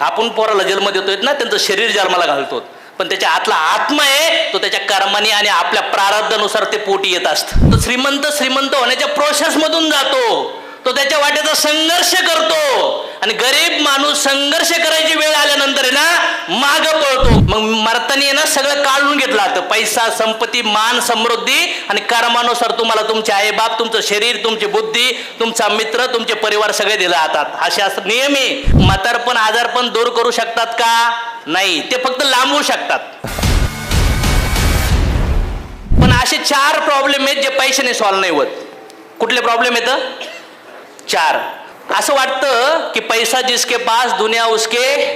आपण पोराला जन्म देतोय ना त्यांचं शरीर जन्माला घालतो पण त्याच्या आतला आत्मा आहे तो त्याच्या कर्माने आणि आपल्या प्रारब्धानुसार ते पोटी येत असतं. तो श्रीमंत श्रीमंत होण्याच्या प्रोसेसमधून जातो. तो त्याच्या वाटेचा संघर्ष करतो. आणि गरीब माणूस संघर्ष करायची वेळ आल्यानंतर आहे ना माग पळतो. मग मरतानी आहे ना सगळं काढून घेतलं पैसा संपत्ती मान समृद्धी आणि कर्मानुसार तुम्हाला तुमचे आईबाप तुमचं शरीर तुमची बुद्धी तुमचा मित्र तुमचे परिवार सगळे दिले जातात. असे असं नियमी. आहे म्हातारपण आजारपण दूर करू शकतात का? नाही. ते फक्त लांबवू शकतात. पण असे चार प्रॉब्लेम आहेत जे पैशाने सॉल्व्ह नाही होत. कुठले प्रॉब्लेम येतं? चार। असं वाटतं की पैसा जिसके पास दुनिया उसके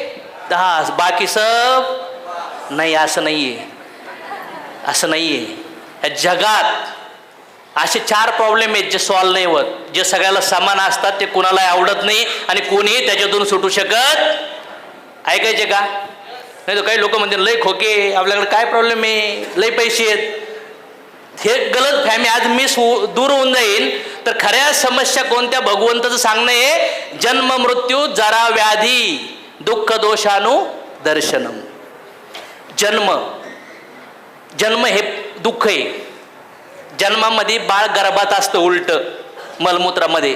दहा बाकी सब नाही असं नाही आहे असं नाहीये। या जगात असे चार प्रॉब्लेम आहेत जे सॉल्व नाही होत. जे सगळ्याला समान असतात ते कुणालाही आवडत नाही आणि कोणीही त्याच्यातून सुटू शकत ऐकायचे का? नाही तर काही लोक म्हणते लय खोके आपल्याकडे काय प्रॉब्लेम आहे? लय पैसे आहेत. हे गलत फॅमी आज मी सु- दूर होऊन जाईल. तर खऱ्या समस्या कोणत्या? भगवंताचं सांगणं आहे जन्म मृत्यू जरा व्याधी दुःख दोषानु दर्शनम. जन्म. जन्म हे दुःख आहे. जन्मामध्ये बाळ गर्भात असतं उलट मलमूत्रामध्ये.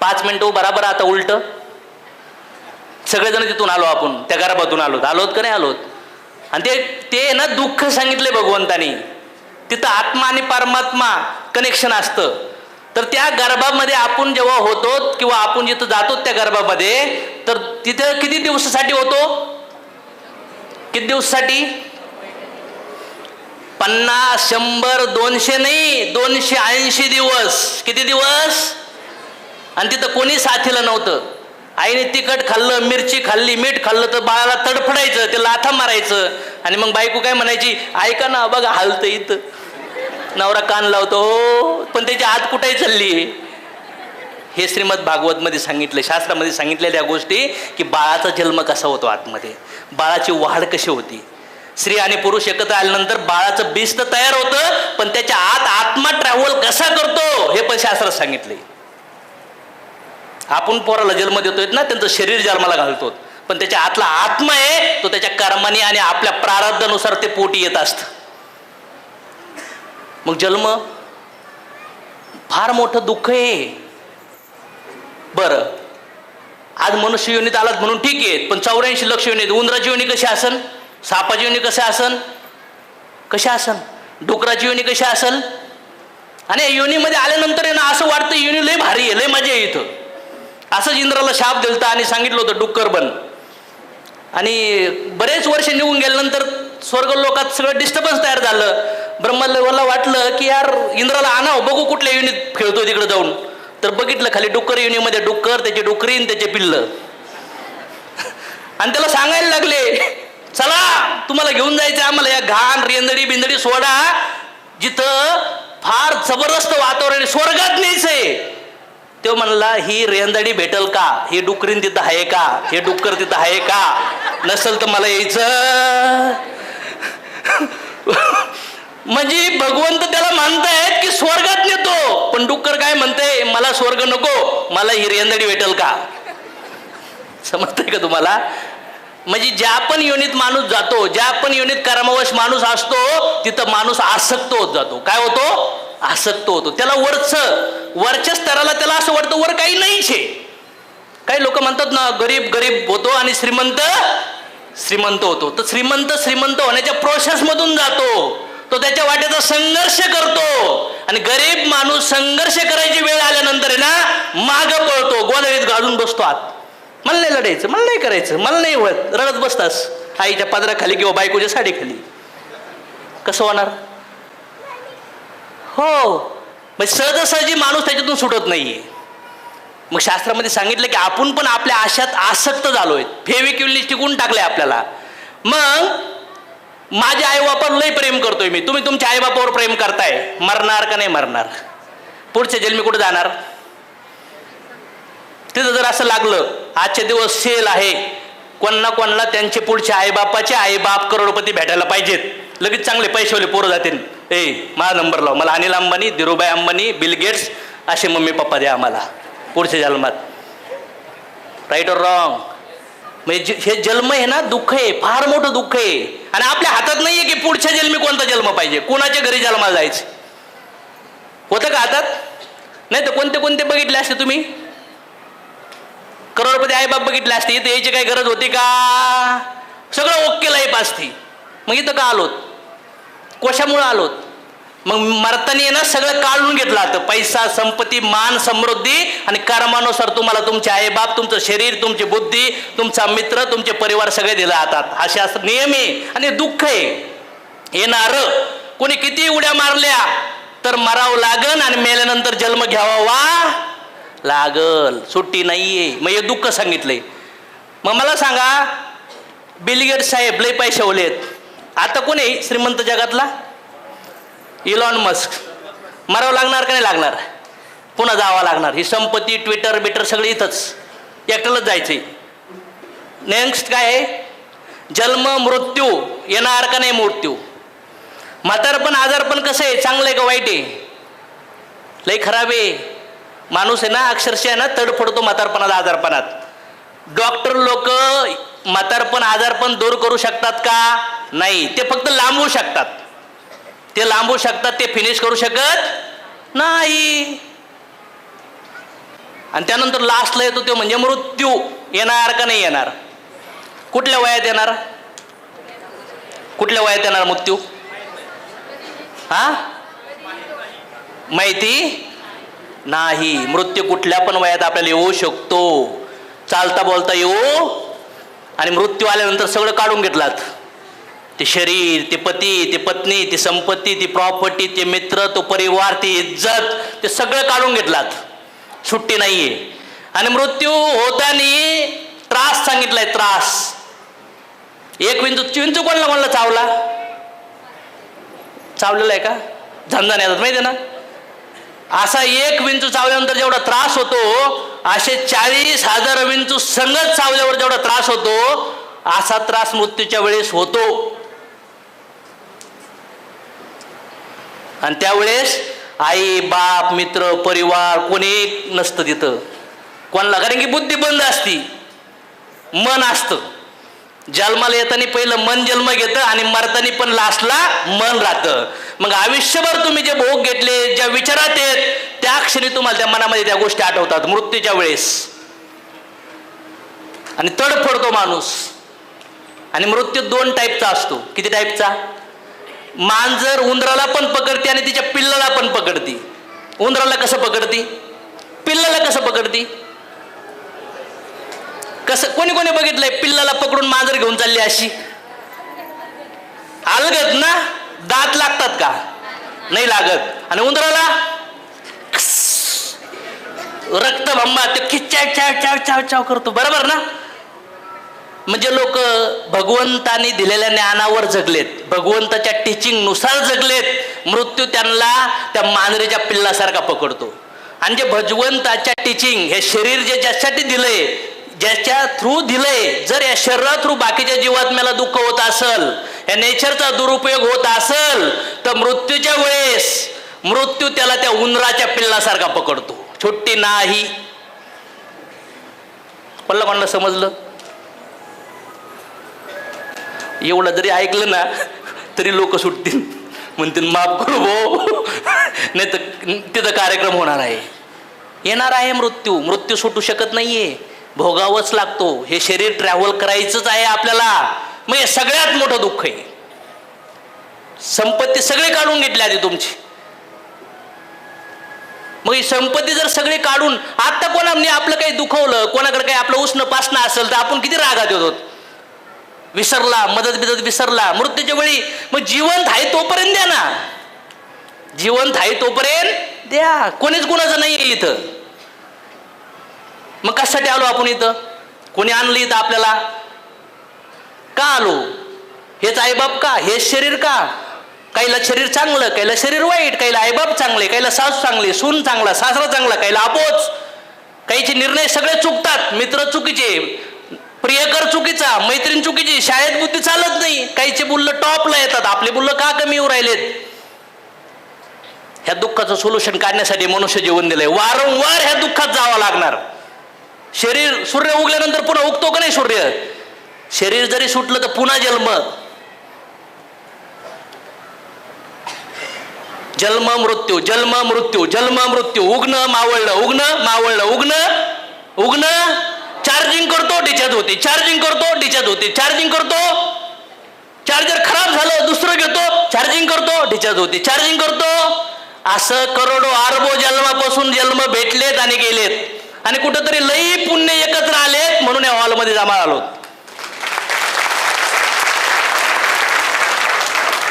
पाच मिनिटं बराबर आता उलट. सगळेजण तिथून आलो आपण त्या गर्भातून आलोत. आलोत का नाही आलोत? आणि ते ते ना दुःख सांगितले भगवंतानी. तिथं आत्मा आणि परमात्मा कनेक्शन असतं. तर त्या गर्भामध्ये आपण जेव्हा होतो किंवा आपण जिथं जातो त्या गर्भामध्ये तर तिथं किती दिवसासाठी होतो? किती दिवसासाठी? पन्नास शंभर दोनशे नाही दोनशे ऐंशी दिवस. किती दिवस? आणि तिथं कोणी साथीला नव्हतं. आईने तिखट खाल्लं मिरची खाल्ली मीठ खाल्लं तर बाळाला तडफडायचं ते लाथा मारायचं. आणि मग बायको काय म्हणायची ऐका ना बघा हालतं इथं. नवरा कान लावतो "हो." पण त्याची आत कुठेही चालली. हे श्रीमद भागवत मध्ये सांगितलं शास्त्रामध्ये सांगितलेल्या गोष्टी की बाळाचा जन्म कसा होतो आतमध्ये. बाळाची वाढ कशी होती? स्त्री आणि पुरुष एकत्र आल्यानंतर बाळाचं बीज तर तयार होतं पण त्याच्या आत आत्मा ट्रॅव्हल कसा करतो हे पण शास्त्रात सांगितले आपण पोराला जन्म देतोय ना त्यांचं शरीर जन्माला घालतो पण त्याच्या आतला आत्मा आहे तो त्याच्या कर्माने आणि आपल्या प्रारब्धानुसार ते पोटी येत असतं. मग जन्म? फार मोठं दुःख आहे. बरं. आज मनुष्य योनीत आलात म्हणून ठीक आहे पण चौऱ्याऐंशी लक्ष योनीत उंदराची योनी कशी असन? सापाची योनी कशी असन? कशी असन? डुकराची योनी कशी असल? आणि योनीमध्ये आल्यानंतर आहे ना असं वाटतं योनी लय भारी आहे लय मजा आहे इथं. असंच इंद्राला शाप दिलता आणि सांगितलं होतं डुक्कर बन. आणि बरेच वर्ष निघून गेल्यानंतर स्वर्ग लोकात सगळं डिस्टर्बन्स तयार झालं. ब्रह्मदेवाला वाटलं की यार इंद्राला आणाव बघू कुठल्या युनिट खेळतो तिकडे जाऊन. तर बघितलं खाली डुक्कर युनिमध्ये डुक्कर त्याचे डुकरीन त्याचे पिल्ल. आणि त्याला सांगायला लागले चला तुम्हाला घेऊन जायचं आम्हाला. या घाण रेंदडी बिंदडी सोडा. जिथं फार जबरदस्त वातावरण स्वर्गात स्वर्गात न्यायचंय. तो म्हणला ही रेंदडी भेटल का? हे डुकरीन तिथं आहे का? हे डुक्कर तिथं आहे का? नसेल तर मला यायचं. म्हणजे भगवंत त्याला मानतायत की स्वर्गात नेतो. पण डुक्कर काय म्हणते मला स्वर्ग नको मला ही रेंदडी भेटल का? समजतंय का तुम्हाला? म्हणजे ज्या पण युनित माणूस जातो ज्या पण युनित कर्मवश माणूस असतो तिथं माणूस आसक्त होत जातो. काय होतो? आसक्त होतो. त्याला वरच वरच्या स्तराला त्याला असं वाटतं वर काही नाहीच. आहे काही लोक म्हणतात ना गरीब गरीब होतो आणि श्रीमंत श्रीमंत होतो. तर श्रीमंत श्रीमंत होण्याच्या प्रोसेस मधून जातो. तो त्याच्या वाटेचा संघर्ष करतो. आणि गरीब माणूस संघर्ष करायची वेळ आल्यानंतर आहे ना माग पळतो गोदळीत घालून बसतो आत. मला नाही लढायचं मला नाही करायचं मला नाही होत. रडत बसतास आईच्या पदराखाली किंवा बायकोच्या साडीखाली. कसं होणार? हो. म्हणजे सहजासहजी माणूस त्याच्यातून सुटत नाहीये. मग शास्त्रामध्ये सांगितलं की आपण पण आपल्या आशात आसक्त झालोय. फेविक्युलनी टिकून टाकलंय आपल्याला. मग माझ्या आईबापावर लई प्रेम करतोय मी. तुम्ही तुमच्या आईबापावर प्रेम करताय. मरणार का नाही मरणार? पुढच्या जन्मी कुठे जाणार? तिथं जर असं लागलं आजचे दिवस सेल आहे. कोणना कोणला त्यांचे पुढचे आईबापाचे आईबाप करोडपती भेटायला पाहिजेत. लगेच चांगले पैसेवाले पोरं जातील. ए माझा नंबर लाव. मला अनिल अंबानी धीरूभाई अंबानी बिल गेट्स असे मम्मी पप्पा द्या आम्हाला. पुढच्या जन्मात. राईट और रॉंग म्हणजे हे जन्म आहे ना दुःख आहे फार मोठं दुःख आहे. आणि आपल्या हातात नाहीये की पुढच्या जन्मी कोणता जन्म पाहिजे. कोणाच्या घरी जन्माला जायचं? होतं का हातात? नाही तर कोणते कोणते बघितले असते तुम्ही? करोडपती आईबाप बघितले असते इथं यायची काही गरज होती का? सगळं ओके लाईफ असती. मग इथं का आलोत? कशामुळं आलोत? मग मरताना ना सगळं काढून घेतलं आता. पैसा संपत्ती मान समृद्धी आणि कर्मानुसार तुम्हाला तुमचे आई बाप तुमचं शरीर तुमची बुद्धी तुमचा मित्र तुमचे परिवार सगळे दिला जातात. असे असं नियम आहे आणि दुःख आहे. येणार कोणी किती उड्या मारल्या तर मरावं लागन आणि मेल्यानंतर जन्म घ्यावा वा लागल. सुट्टी नाहीये. मग हे दुःख सांगितलंय. मग मला सांगा बिलगेट साहेब लय पैसे ओलेत. आता कोणी श्रीमंत जगातला? इलॉन मस्क मरावं लागणार का नाही लागणार? पुन्हा जावं लागणार. ही संपत्ती ट्विटर बिटर सगळी इथंच. एकट्यालाच जायचे नेक्स्ट काय आहे? जन्म मृत्यू येणार का नाही मृत्यू? म्हातारपण आजारपण कसं आहे? चांगलं आहे का वाईट आहे? लई खराब आहे. माणूस आहे ना अक्षरशः आहे ना तडफडतो म्हातारपणात आजारपणात. डॉक्टर लोक म्हातारपण आजारपण दूर करू शकतात का? नाही. ते फक्त लांबवू शकतात. ते लांबू शकतात ते फिनिश करू शकत नाही. आणि त्यानंतर लास्टला येतो तो म्हणजे मृत्यू. येणार का नाही येणार? कुठल्या वयात येणार? कुठल्या वयात येणार मृत्यू? हा? माहिती? नाही. मृत्यू कुठल्या पण वयात आपल्याला येऊ शकतो. चालता बोलता येऊ. आणि मृत्यू आल्यानंतर सगळं काढून घेतलात. ते शरीर ते पती ते पत्नी ती संपत्ती ती प्रॉपर्टी ते मित्र तो परिवार ती इज्जत ते सगळं काढून घेतलात. सुट्टी नाहीये. आणि मृत्यू होताना त्रास सांगितलाय त्रास. एक विंचू विंचू कोणला कोणला चावला? चावलेला आहे का? झंझान येतात माहिती आहे ना? असा एक विंचू चावल्यानंतर जेवढा त्रास होतो असे चाळीस हजार विंचू संगत चावल्यावर जेवढा त्रास होतो असा त्रास मृत्यूच्या वेळेस होतो. आणि त्यावेळेस आई बाप मित्र परिवार कोणी नसतं तिथं. कोणाला? कारण की बुद्धी बंद असती. मन असतं. जन्माला येताना पहिलं मन जन्म घेतं आणि मरताना पण लास्टला मन राहतं. मग आयुष्यभर तुम्ही जे भोग घेतले ज्या विचारात येत त्या क्षणी तुम्हाला त्या मनामध्ये त्या गोष्टी आठवतात. मृत्यूच्या वेळेस. आणि तडफडतो माणूस. आणि मृत्यू दोन टाईपचा असतो. किती टाईपचा मांजर उंदराला पण पकडते आणि तिच्या पिल्लाला पण पकडते. उंदराला कसं पकडती? पिल्लाला कसं पकडती? कसं कोणी कोणी बघितलंय पिल्लाला पकडून मांजर घेऊन चालली अशी? अलगत ना? दात लागतात का? नाही लागत. आणि उंदराला? रक्तभंबा ते खिच्चाव चाव चाव चाव चाव करतो. बरोबर ना? म्हणजे लोक भगवंतानी दिलेल्या ज्ञानावर जगलेत. भगवंताच्या टीचिंगनुसार जगलेत. मृत्यू त्यांना त्या मांजरीच्या पिल्लासारखा पकडतो. आणि जे भगवंताच्या टीचिंग हे शरीर जे ज्याच्यासाठी दिलंय ज्याच्या थ्रू दिलंय जर या शरीरा थ्रू बाकीच्या जीवात मला दुःख होत असल या नेचरचा दुरुपयोग होत असल तर मृत्यूच्या वेळेस मृत्यू त्याला त्या उंदराच्या पिल्लासारखा पकडतो. छोटी नाही. पल्ला म्हणलं समजलं? एवढं जरी ऐकलं ना तरी लोक सुटतील. म्हणतील माफ करू भाऊ नाही तर तिथं कार्यक्रम होणार आहे. येणार आहे मृत्यू. मृत्यू सुटू शकत नाहीये. भोगावंच लागतो. हे शरीर ट्रॅव्हल करायचंच आहे आपल्याला. मग हे सगळ्यात मोठं दुःख आहे. संपत्ती सगळी काढून घेतली आधी तुमची. मग ही संपत्ती जर सगळी काढून आता कोणाने आपलं काही दुखवलं कोणाकडे काही आपलं उष्ण पासणं असेल तर आपण किती रागात येतो विसरला मदत बिदत विसरला मृत्यूच्या वेळी मग जिवंत आहे तोपर्यंत द्या ना. जिवंत आहे तोपर्यंत द्या. कोणीच कुणाचं नाही आहे इथं. मग कशासाठी आलो आपण इथं? कोणी आणलं इथं आपल्याला? का आलो? हेच आईबाप का? हेच शरीर का? काहीला शरीर चांगलं काहीला शरीर वाईट काहीला आईबाप चांगले काहीला सासू चांगले सून चांगला सासरा चांगला काहीला आपोच. काहीचे निर्णय सगळे चुकतात मित्र चुकीचे प्रियकर चुकीचा मैत्रीण चुकीची शाळेत बुद्धी चालत नाही. काहीचे बुल्ल टॉपला येतात. आपले बुल्ल का कमी येऊ राहिलेत? ह्या दुःखाचं सोल्युशन काढण्यासाठी मनुष्य जीवन दिलंय. वारंवार ह्या दुःखात जावं लागणार. शरीर सूर्य उगल्यानंतर पुन्हा उगतो का नाही सूर्य? शरीर जरी सुटलं तर पुन्हा जन्म. जन्म मृत्यू जन्म मृत्यू जन्म मृत्यू. उगणं मावळलं उगणं मावळलं उगणं उगणं चार्जिंग करतो डिचार्ज होते. चार्जिंग करतो डिचार्ज होते. चार्जिंग करतो चार्जर खराब झालं दुसरं घेतो चार्जिंग करतो डिचार्ज होते. चार्जिंग करतो असं करोडो आरबो जन्मापासून जन्म भेटलेत आणि गेलेत. आणि कुठंतरी लई पुण्य एकत्र आलेत म्हणून या हॉलमध्ये जमा आलो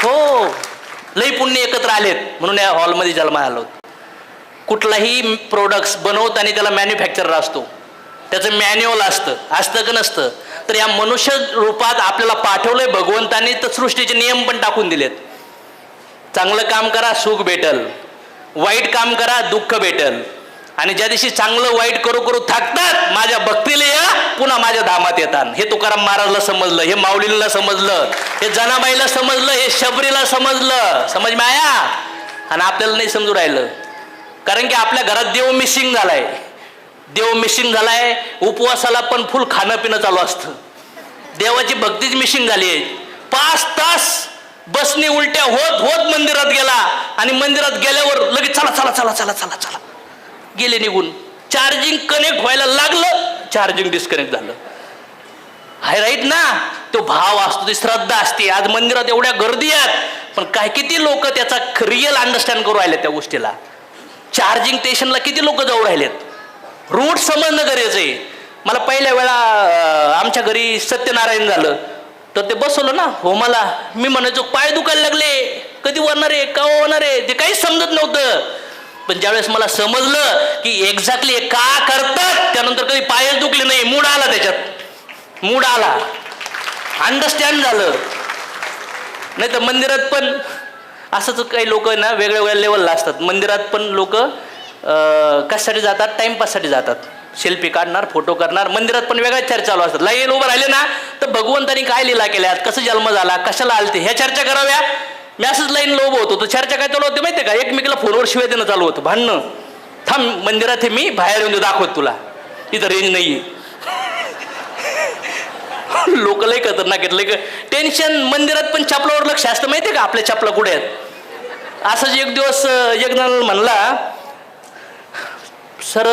हो लई पुण्य एकत्र आलेत म्हणून या हॉलमध्ये जन्म आलो कुठलाही प्रोडक्ट्स बनवत आणि त्याला मॅन्युफॅक्चरर असतो. त्याचं मॅन्युअल असतं. असतं का नसतं? तर या मनुष्य रूपात आपल्याला पाठवलंय भगवंतांनी तर सृष्टीचे नियम पण टाकून दिलेत. चांगलं काम करा सुख भेटल. वाईट काम करा दुःख भेटल. आणि ज्या दिवशी चांगलं वाईट करू करू थकतात माझ्या भक्तीला या पुन्हा माझ्या धामात येतात. हे तुकाराम महाराजला समजलं हे माऊलीला समजलं हे जनाबाईला समजलं हे शबरीला समजलं. समज माया? आणि आपल्याला नाही समजू राहिलं. कारण की आपल्या घरात देव मिसिंग झालाय. देव मिशिंग झालाय उपवासाला पण फुल खाणं पिणं चालू असतं. देवाची भक्तीच मिशिंग झाली आहे. पाच तास बसनी उलट्या होत होत मंदिरात गेला आणि मंदिरात गेल्यावर लगेच चला चला चला चला चला चला. गेले निघून. चार्जिंग कनेक्ट व्हायला लागलं चार्जिंग डिस्कनेक्ट झालं. हाय राईट ना तो भाव असतो ती श्रद्धा असते. आज मंदिरात एवढ्या गर्दी आहेत पण काय किती लोक त्याचा रिअल अंडरस्टँड करू राहिले त्या गोष्टीला? चार्जिंग स्टेशनला किती लोक जाऊ राहिलेत? रूट समजणं गरजेचं आहे. मला पहिल्या वेळा आमच्या घरी सत्यनारायण झालं. तर ते बसवलं ना हो मला. मी म्हणायचो पाय दुखायला लागले. कधी होणार आहे? का होणार आहे? ते काहीच समजत नव्हतं. पण ज्यावेळेस मला समजलं की एक्झॅक्टली का करतात त्यानंतर कधी पायच दुखले नाही. मूड आला त्याच्यात. मूड आला. अंडरस्टँड झालं. नाही तर मंदिरात पण असंच काही लोक ना वेगळ्या वेगळ्या लेवलला असतात. मंदिरात पण लोक कशासाठी जातात? टाइमपाससाठी जातात. सेल्फी काढणार फोटो करणार मंदिरात पण वेगळ्याच चर्चा चालू असतात. लाईन उभं राहिले ना तर भगवंतांनी काय लिला केल्यात कसं जन्म झाला? कशाला आलते? ह्या चर्चा कराव्या? मी असंच लाईन लोभ होतो. तर चर्चा काय चालू होते माहिती का? एकमेकीला फोनवर शिवाय देणं चालू होतं. भांडणं. थांब मंदिरात हे मी बाहेर येऊन दाखवत तुला. इथं रेंज नाहीये. लोक लय खतरनाक आहेत. लय टेन्शन मंदिरात पण चपलावर लक्ष असतं माहितीये का? आपल्या चपला कुठे आहेत असंच एक दिवस यज्ञ एक म्हणला सर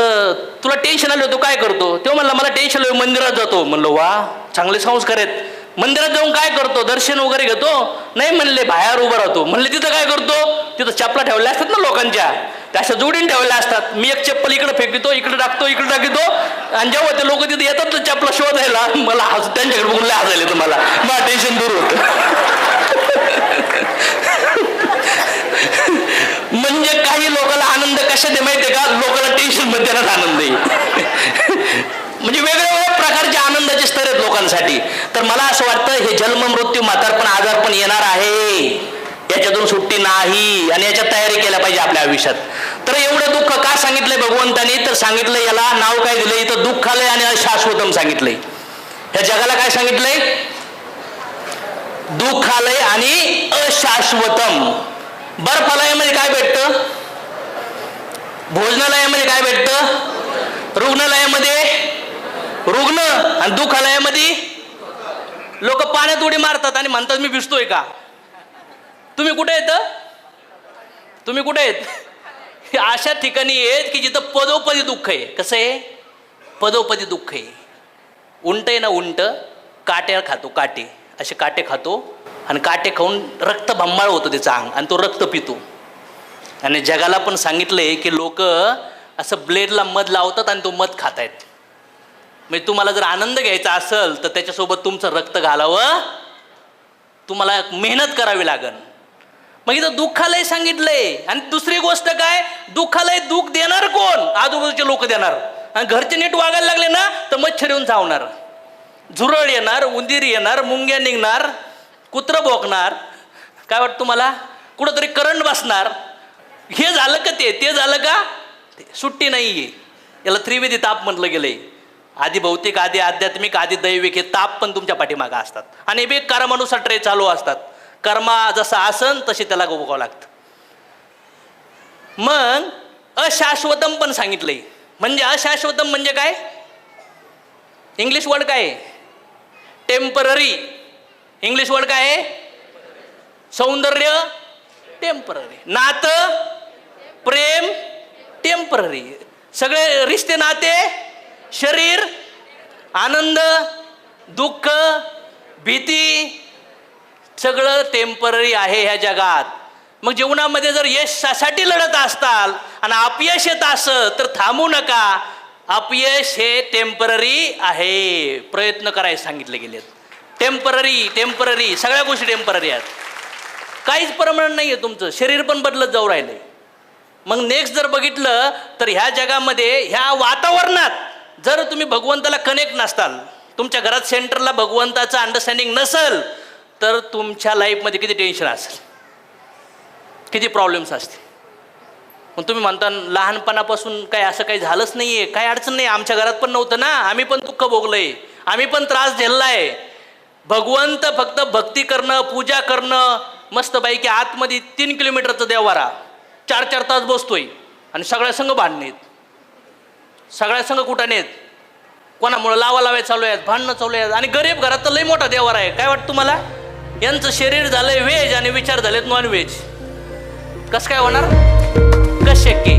तुला टेन्शन आलं तू काय करतो? तो म्हणला मला टेन्शन आलं मंदिरात जातो. म्हणलं वा चांगले संस्कार आहेत. मंदिरात जाऊन काय करतो? दर्शन वगैरे घेतो? नाही म्हणले बाहेर उभा राहतो. म्हणले तिथं काय करतो? तिथं चपला ठेवल्या असतात ना लोकांच्या? त्या अशा जोडीन ठेवल्या असतात. मी एक चप्पल इकडे फेकतो इकडे टाकतो इकडे टाकतो. आणि जेव्हा ते लोक तिथे येतात ना चपला शोधायला मला हस त्यांच्याकडे बघून लय हसायला तुम्हाला मला. मला टेन्शन दूर होतं. म्हणजे काही लोकांना आनंद कशाने माहितीये का? लोकांना टेन्शनमध्ये आनंद आहे. म्हणजे वेगवेगळ्या प्रकारचे आनंदाचे स्तर आहेत लोकांसाठी. तर मला असं वाटतं हे जन्म मृत्यू म्हातारपण आजारपण येणार आहे. याच्यातून सुट्टी नाही आणि याच्यात तयारी केल्या पाहिजे आपल्या आयुष्यात. तर एवढं दुःख का सांगितलंय भगवंतानी? तर सांगितलं याला नाव काय दिलंय? इथं आलंय आणि अशाश्वतम सांगितलंय. ह्या जगाला काय सांगितलंय? दुःख आलंय आणि अशाश्वतम. बर्फालयामध्ये काय भेटतं? भोजनालयामध्ये काय भेटतं? रुग्णालयामध्ये? रुग्ण आणि दुःखालयामध्ये? लोक पाण्यात उडी मारतात आणि म्हणतात मी भिजतोय का? तुम्ही कुठे येत? तुम्ही कुठे आहेत हे अशा ठिकाणी आहेत की जिथं पदोपदी दुःख आहे. कसं आहे? पदोपदी दुःख आहे. उंट आहे ना उंट काट्या खातो काटे. असे काटे खातो आणि काटे खाऊन रक्त भंबाळ होतं त्याचं अंग आणि तो रक्त पितो. आणि जगाला पण सांगितलंय की लोक असं ब्लेडला मध लावतात आणि तो मध खात आहेत म्हणजे तुम्हाला जर आनंद घ्यायचा असेल तर त्याच्यासोबत तुमचं रक्त घालावं. तुम्हाला मेहनत करावी लागन मग इथं दुःखालय सांगितलंय. आणि दुसरी गोष्ट काय? दुःखालय दुःख देणार कोण? आजूबाजूचे लोक देणार. आणि घरचे नीट वागायला लागले ना तर मच्छर येऊन चावणार झुरळ येणार उंदीर येणार मुंग्या निघणार. कुत्रं भोकणार काय वाटतं तुम्हाला? कुठंतरी करंट बसणार. हे झालं का ते? ते झालं का? सुट्टी नाही आहे याला त्रिवेदी ताप म्हटलं गेलंय. आधी भौतिक आधी आध्यात्मिक आधी दैविक हे ताप पण तुमच्या पाठीमागं असतात. आणि बे कर्मानुसार ट्रे चालू असतात. कर्मा जसं आसन तसे त्याला गोबावं लागतं. मग अशाश्वतम पण सांगितलंय. म्हणजे अशाश्वतम म्हणजे काय? इंग्लिश वर्ड काय? टेंपररी इंग्लिश वर्ड काय आहे? सौंदर्य टेंपररी. नातं प्रेम टेंपररी. सगळे रिश्ते नाते शरीर आनंद दुःख भीती सगळं टेंपररी आहे ह्या जगात. मग जीवनामध्ये जर यशासाठी लढत असताल आणि अपयश येत असं तर थांबू नका. अपयश हे टेंपररी आहे. प्रयत्न करायला सांगितले गेलेत. टेंपररी टेंपररी सगळ्या गोष्टी टेंपररी आहेत. काहीच परमनंट नाही आहे तुमचं. शरीर पण बदलत जाऊ राहिले मग नेक्स्ट जर बघितलं तर ह्या जगामध्ये ह्या वातावरणात जर तुम्ही भगवंताला कनेक्ट नसताल तुमच्या घरात सेंटरला भगवंताचं अंडरस्टँडिंग नसेल तर तुमच्या लाईफमध्ये किती टेन्शन असेल? किती प्रॉब्लेम्स असतील? मग तुम्ही म्हणता लहानपणापासून काय असं काही झालंच नाही आहे काही अडचण नाही. आमच्या घरात पण नव्हतं ना. आम्ही पण दुःख भोगलंय. आम्ही पण त्रास झेलला आहे भगवंत फक्त भक्ती करणं पूजा करणं मस्तपैकी आतमध्ये तीन किलोमीटरचा देवारा चार चार तास बसतोय. आणि सगळ्या संघ भांडणेत सगळ्या संघ कुठानेत कोणामुळं लावा लावाय चालू आहेत भांडणं चालू आहेत. आणि गरीब घरात तर लई मोठा देवारा आहे. काय वाटतं तुम्हाला? यांचं शरीर झालंय व्हेज आणि विचार झालेत नॉन व्हेज कसं काय होणार? कस शक्य